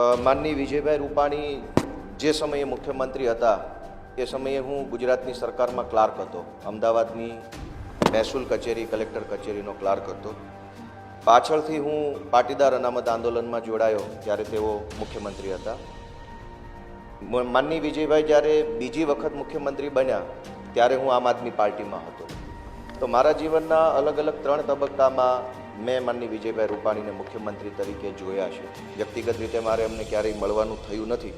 માનની વિજયભાઈ રૂપાણી જે સમયે મુખ્યમંત્રી હતા, એ સમયે હું ગુજરાતની સરકારમાં ક્લાર્ક હતો. અમદાવાદની મહેસૂલ કચેરી, કલેક્ટર કચેરીનો ક્લાર્ક હતો. પાછળથી હું પાટીદાર અનામત આંદોલનમાં જોડાયો ત્યારે તેઓ મુખ્યમંત્રી હતા. માનની વિજયભાઈ જ્યારે બીજી વખત મુખ્યમંત્રી બન્યા, ત્યારે હું આમ આદમી પાર્ટીમાં હતો. તો મારા જીવનના અલગ અલગ ત્રણ તબક્કામાં મેં માનની વિજયભાઈ રૂપાણીને મુખ્યમંત્રી તરીકે જોયા છે. વ્યક્તિગત રીતે મારે એમને ક્યારેય મળવાનું થયું નથી.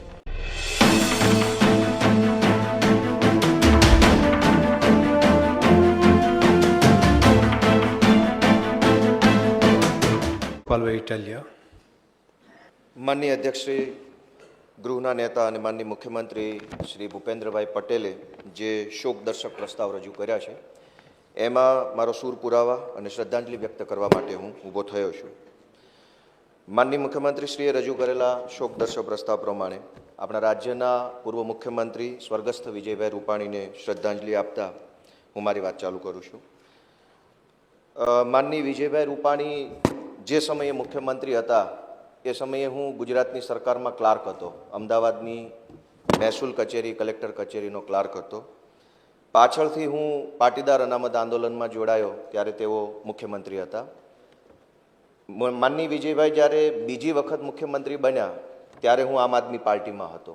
ગોપાલભાઈ ઇટાલિયા. માનનીય અધ્યક્ષ શ્રી ગૃહના નેતા અને માનનીય મુખ્યમંત્રી શ્રી ભૂપેન્દ્રભાઈ પટેલે જે શોકદર્શક પ્રસ્તાવ રજૂ કર્યા છે એમાં મારો સૂર પુરાવા અને શ્રદ્ધાંજલિ વ્યક્ત કરવા માટે હું ઊભો થયો છું. માનનીય મુખ્યમંત્રીશ્રીએ રજૂ કરેલા શોકદર્શક પ્રસ્તાવ પ્રમાણે આપણા રાજ્યના પૂર્વ મુખ્યમંત્રી સ્વર્ગસ્થ વિજયભાઈ રૂપાણીને શ્રદ્ધાંજલિ આપતા હું મારી વાત ચાલુ કરું છું. માનની વિજયભાઈ રૂપાણી જે સમયે મુખ્યમંત્રી હતા, એ સમયે હું ગુજરાતની સરકારમાં ક્લાર્ક હતો. અમદાવાદની મહેસૂલ કચેરી, કલેક્ટર કચેરીનો ક્લાર્ક હતો. પાછળથી હું પાટીદાર અનામત આંદોલનમાં જોડાયો ત્યારે તેઓ મુખ્યમંત્રી હતા. માનની વિજયભાઈ જ્યારે બીજી વખત મુખ્યમંત્રી બન્યા ત્યારે હું આમ આદમી પાર્ટીમાં હતો.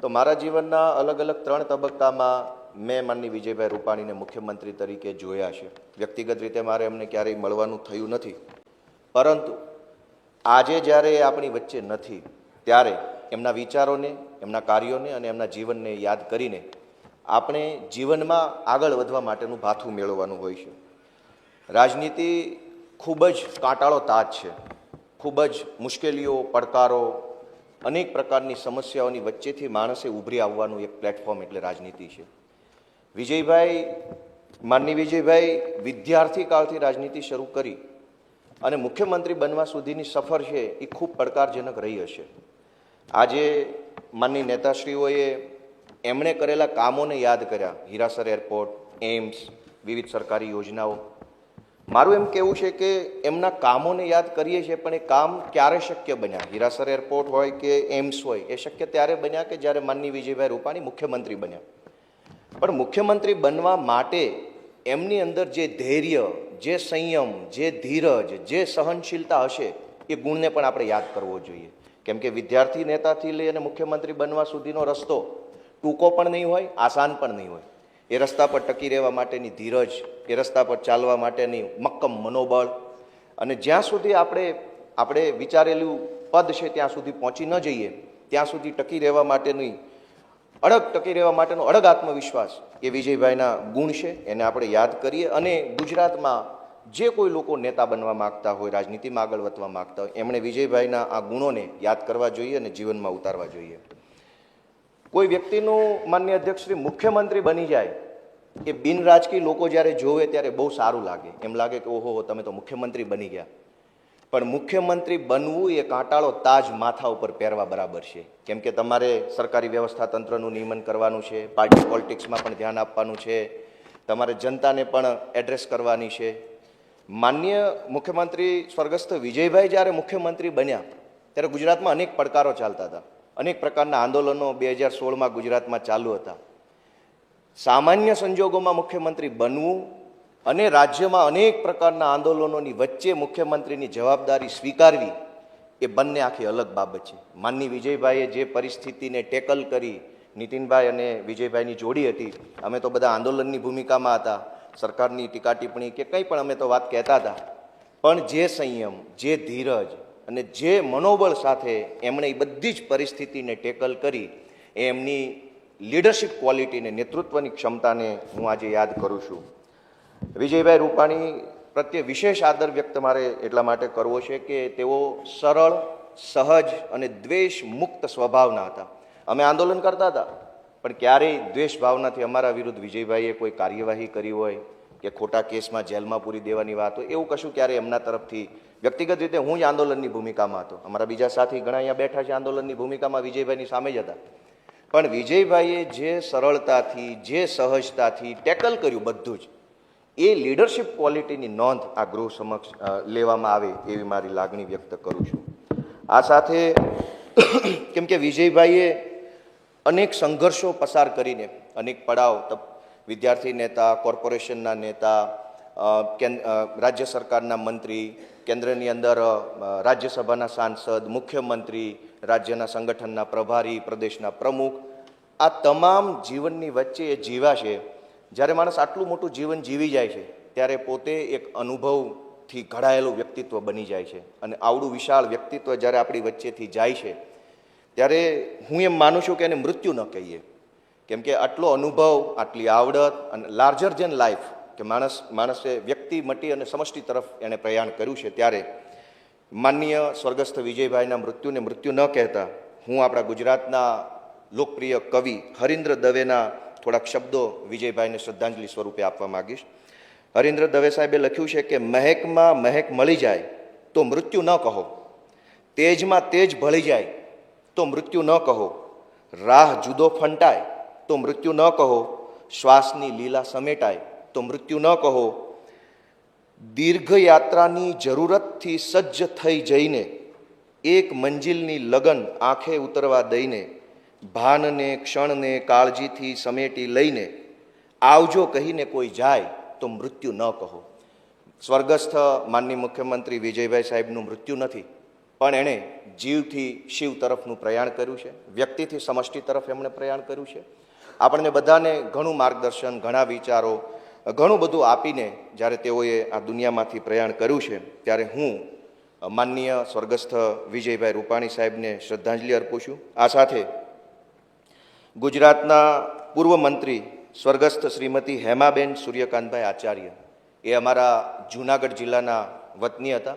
તો મારા જીવનના અલગ અલગ ત્રણ તબક્કામાં મેં માનની વિજયભાઈ રૂપાણીને મુખ્યમંત્રી તરીકે જોયા છે. વ્યક્તિગત રીતે મારે એમને ક્યારેય મળવાનું થયું નથી. પરંતુ આજે જ્યારે એ આપણી વચ્ચે નથી, ત્યારે એમના વિચારોને, એમના કાર્યોને અને એમના જીવનને યાદ કરીને આપણે જીવનમાં આગળ વધવા માટેનું ભાથું મેળવવાનું હોય છે. રાજનીતિ ખૂબ જ કાંટાળો તાજ છે. ખૂબ જ મુશ્કેલીઓ, પડકારો, અનેક પ્રકારની સમસ્યાઓની વચ્ચેથી માણસે ઉભરી આવવાનું એક પ્લેટફોર્મ એટલે રાજનીતિ છે. વિજયભાઈ માનની વિજયભાઈ, વિદ્યાર્થી કાળથી રાજનીતિ શરૂ કરી અને મુખ્યમંત્રી બનવા સુધીની સફર છે એ ખૂબ પડકારજનક રહી હશે. આજે માનની નેતાશ્રીઓએ એમણે કરેલા કામોને યાદ કર્યા. હીરાસર એરપોર્ટ એમ્સ વિવિધ સરકારી યોજનાઓ. મારું એમ કહેવું છે કે એમના કામોને યાદ કરીએ છીએ, પણ એ કામ ક્યારે શક્ય બન્યા? હીરાસર એરપોર્ટ હોય કે એમ્સ હોય, એ શક્ય ત્યારે બન્યા કે જ્યારે માનની વિજયભાઈ રૂપાણી મુખ્યમંત્રી બન્યા? પણ મુખ્યમંત્રી બનવા માટે એમની અંદર જે ધૈર્ય, જે સંયમ, જે ધીરજ, જે સહનશીલતા હશે, એ ગુણને પણ આપણે યાદ કરવો જોઈએ. કેમ કે વિદ્યાર્થી નેતાથી લઈ અને મુખ્યમંત્રી બનવા સુધીનો રસ્તો ટૂંકો પણ નહીં હોય, આસાન પણ નહીં હોય. એ રસ્તા પર ટકી રહેવા માટેની ધીરજ, એ રસ્તા પર ચાલવા માટેની મક્કમ મનોબળ અને જ્યાં સુધી આપણે આપણે વિચારેલું પદ છે ત્યાં સુધી પહોંચી ન જઈએ, ત્યાં સુધી ટકી રહેવા માટેની, અડગ ટકી રહેવા માટેનો અડગ આત્મવિશ્વાસ એ વિજયભાઈના ગુણ છે, એને આપણે યાદ કરીએ અને ગુજરાતમાં જે કોઈ લોકો નેતા બનવા માગતા હોય, રાજનીતિમાં આગળ વધવા માગતા હોય, એમણે વિજયભાઈના આ ગુણોને યાદ કરવા જોઈએ અને જીવનમાં ઉતારવા જોઈએ. કોઈ વ્યક્તિનું માન્ય અધ્યક્ષ શ્રી મુખ્યમંત્રી બની જાય, એ બિન રાજકીય લોકો જ્યારે જોવે ત્યારે બહુ સારું લાગે. એમ લાગે કે ઓહો, તમે તો મુખ્યમંત્રી બની ગયા. પણ મુખ્યમંત્રી બનવું એ કાંટાળો તાજ માથા ઉપર પહેરવા બરાબર છે. કેમ કે તમારે સરકારી વ્યવસ્થા તંત્રનું નિયમન કરવાનું છે, પાર્ટી પોલિટિક્સમાં પણ ધ્યાન આપવાનું છે, તમારે જનતાને પણ એડ્રેસ કરવાની છે. માન્ય મુખ્યમંત્રી સ્વર્ગસ્થ વિજયભાઈ જ્યારે મુખ્યમંત્રી બન્યા, ત્યારે ગુજરાતમાં અનેક પડકારો ચાલતા હતા. અનેક પ્રકારના આંદોલનો બે હજાર સોળમાં ગુજરાતમાં ચાલુ હતા. સામાન્ય સંજોગોમાં મુખ્યમંત્રી બનવું અને રાજ્યમાં અનેક પ્રકારના આંદોલનોની વચ્ચે મુખ્યમંત્રીની જવાબદારી સ્વીકારવી એ બંને આખી અલગ બાબત છે. માનની વિજયભાઈએ જે પરિસ્થિતિને ટેકલ કરી, નીતિનભાઈ અને વિજયભાઈની જોડી હતી, અમે તો બધા આંદોલનની ભૂમિકામાં હતા, સરકારની ટીકા ટિપ્પણી કે કંઈ પણ અમે તો વાત કહેતા હતા. પણ જે સંયમ, જે ધીરજ અને જે મનોબળ સાથે એમણે એ બધી જ પરિસ્થિતિને ટેકલ કરી, એમની લીડરશિપ ક્વોલિટીને નેતૃત્વની ક્ષમતાને હું આજે યાદ કરું છું. વિજયભાઈ રૂપાણી પ્રત્યે વિશેષ આદર વ્યક્ત મારે એટલા માટે કરવો છે કે તેઓ સરળ, સહજ અને દ્વેષ મુક્ત સ્વભાવના હતા. અમે આંદોલન કરતા હતા, પણ ક્યારેય દ્વેષ ભાવનાથી અમારા વિરુદ્ધ વિજયભાઈએ કોઈ કાર્યવાહી કરી હોય કે ખોટા કેસમાં જેલમાં પૂરી દેવાની વાત હોય એવું કશું ક્યારેય એમના તરફથી વ્યક્તિગત રીતે હું જ આંદોલનની ભૂમિકામાં હતો. અમારા બીજા સાથી ઘણા અહીંયા બેઠા છે આંદોલનની ભૂમિકામાં વિજયભાઈની સામે જ હતા. પણ વિજયભાઈએ જે સરળતાથી, જે સહજતાથી ટેકલ કર્યું બધું જ, એ લીડરશિપ ક્વોલિટીની નોંધ આ ગૃહ સમક્ષ લેવામાં આવે એવી મારી લાગણી વ્યક્ત કરું છું. આ સાથે કેમ કે વિજયભાઈએ અનેક સંઘર્ષો પસાર કરીને, અનેક પડાવ વિદ્યાર્થી નેતા, કોર્પોરેશનના નેતા રાજ્ય સરકારના મંત્રી, કેન્દ્રની અંદર રાજ્યસભાના સાંસદ, મુખ્યમંત્રી, રાજ્યના સંગઠનના પ્રભારી, પ્રદેશના પ્રમુખ, આ તમામ જીવનની વચ્ચે એ જીવાશે. જ્યારે માણસ આટલું મોટું જીવન જીવી જાય છે, ત્યારે પોતે એક અનુભવથી ઘડાયેલું વ્યક્તિત્વ બની જાય છે અને આવડું વિશાળ વ્યક્તિત્વ જ્યારે આપણી વચ્ચેથી જાય છે, ત્યારે હું એમ માનું છું કે એને મૃત્યુ ન કહીએ. કેમ કે આટલો અનુભવ, આટલી આવડત અને લાર્જર જેન લાઈફ કે માણસ, માણસે વ્યક્તિ, મટી અને સમષ્ટિ તરફ એણે પ્રયાણ કર્યું છે ત્યારે માનનીય સ્વર્ગસ્થ વિજયભાઈના મૃત્યુને મૃત્યુ ન કહેતા, હું આપણા ગુજરાતના લોકપ્રિય કવિ હરીન્દ્ર દવેના થોડાક શબ્દો વિજયભાઈને શ્રદ્ધાંજલિ સ્વરૂપે આપવા માગીશ. હરીન્દ્ર દવે સાહેબે લખ્યું છે કે મહેકમાં મહેક મળી જાય તો મૃત્યુ ન કહો, તેજમાં તેજ ભળી જાય તો મૃત્યુ ન કહો, રાહ જુદો ફંટાય તો મૃત્યુ ન કહો. શ્વાસની લીલા સમેટાય તો મૃત્યુ ન કહો. દીર્ઘ યાત્રાની જરૂરતથી સજ્જ થઈ જઈને, એક મંજિલની લગન આંખે ઉતરવા દઈને, ભાનને, ક્ષણને કાળજીથી સમેટી લઈને, આવજો કહીને કોઈ જાય તો મૃત્યુ ન કહો. સ્વર્ગસ્થ માનની મુખ્યમંત્રી વિજયભાઈ સાહેબનું મૃત્યુ નથી, પણ એણે જીવથી શિવ તરફનું પ્રયાણ કર્યું છે, વ્યક્તિથી સમષ્ટિ તરફ એમણે પ્રયાણ કર્યું છે. આપણને બધાને ઘણું માર્ગદર્શન, ઘણા વિચારો, ઘણું બધું આપીને જ્યારે તેઓએ આ દુનિયામાંથી પ્રયાણ કર્યું છે, ત્યારે હું માનનીય સ્વર્ગસ્થ વિજયભાઈ રૂપાણી સાહેબને શ્રદ્ધાંજલિ અર્પું છું. આ સાથે ગુજરાતના પૂર્વ મંત્રી સ્વર્ગસ્થ શ્રીમતી હેમાબેન સૂર્યકાંતભાઈ આચાર્ય એ અમારા જૂનાગઢ જિલ્લાના વતની હતા.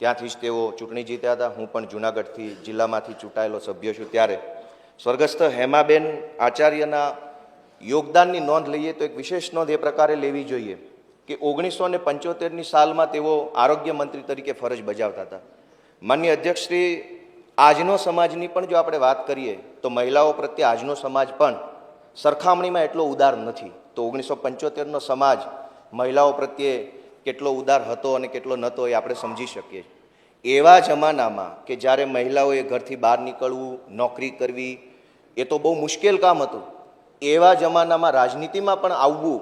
ત્યાંથી જ તેઓ ચૂંટણી જીત્યા હતા. હું પણ જૂનાગઢથી જિલ્લામાંથી ચૂંટાયેલો સભ્ય છું. ત્યારે સ્વર્ગસ્થ હેમાબેન આચાર્યના યોગદાનની નોંધ લઈએ તો એક વિશેષ નોંધ એ પ્રકારે લેવી જોઈએ કે ઓગણીસો ને પંચોતેરની સાલમાં તેઓ આરોગ્ય મંત્રી તરીકે ફરજ બજાવતા હતા. માન્ય અધ્યક્ષશ્રી આજનો સમાજની પણ જો આપણે વાત કરીએ, તો મહિલાઓ પ્રત્યે આજનો સમાજ પણ સરખામણીમાં એટલો ઉદાર નથી. તો ઓગણીસો પંચોતેરનો સમાજ મહિલાઓ પ્રત્યે કેટલો ઉદાર હતો અને કેટલો નહોતો એ આપણે સમજી શકીએ. એવા જમાનામાં કે જ્યારે મહિલાઓએ ઘરથી બહાર નીકળવું, નોકરી કરવી એ તો બહુ મુશ્કેલ કામ હતું. એવા જમાનામાં રાજનીતિમાં પણ આવવું,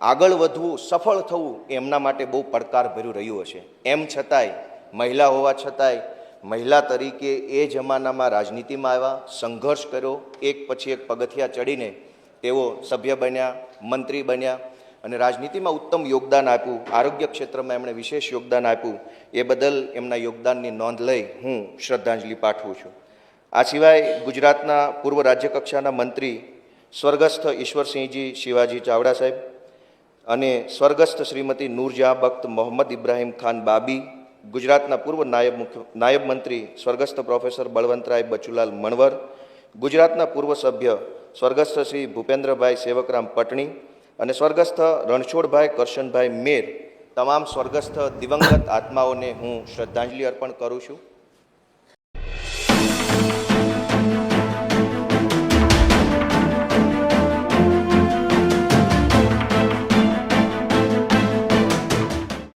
આગળ વધવું, સફળ થવું એમના માટે બહુ પડકારભર્યું રહ્યું હશે. એમ છતાંય, મહિલા હોવા છતાંય, મહિલા તરીકે એ જમાનામાં રાજનીતિમાં આવ્યા, સંઘર્ષ કર્યો, એક પછી એક પગથિયા ચડીને તેઓ સભ્ય બન્યા, મંત્રી બન્યા અને રાજનીતિમાં ઉત્તમ યોગદાન આપ્યું, આરોગ્ય ક્ષેત્રમાં એમણે વિશેષ યોગદાન આપ્યું. એ બદલ એમના યોગદાનની નોંધ લઈ હું શ્રદ્ધાંજલિ પાઠવું છું. આ સિવાય ગુજરાતના પૂર્વ રાજ્યકક્ષાના મંત્રી સ્વર્ગસ્થ ઈશ્વરસિંહજી શિવાજી ચાવડા સાહેબ અને સ્વર્ગસ્થ શ્રીમતી નૂરજહાં બખ્ત મોહમ્મદ ઇબ્રાહીમ ખાન બાબી, ગુજરાતના પૂર્વ નાયબ મુખ્ય, નાયબ મંત્રી સ્વર્ગસ્થ પ્રોફેસર બળવંતરાય બચુલાલ મણવર, ગુજરાતના પૂર્વ સભ્ય સ્વર્ગસ્થ શ્રી ભૂપેન્દ્રભાઈ સેવકરામ પટણી અને સ્વર્ગસ્થ રણછોડભાઈ કરશનભાઈ મેર, તમામ સ્વર્ગસ્થ દિવંગત આત્માઓને હું શ્રદ્ધાંજલિ અર્પણ કરું છું.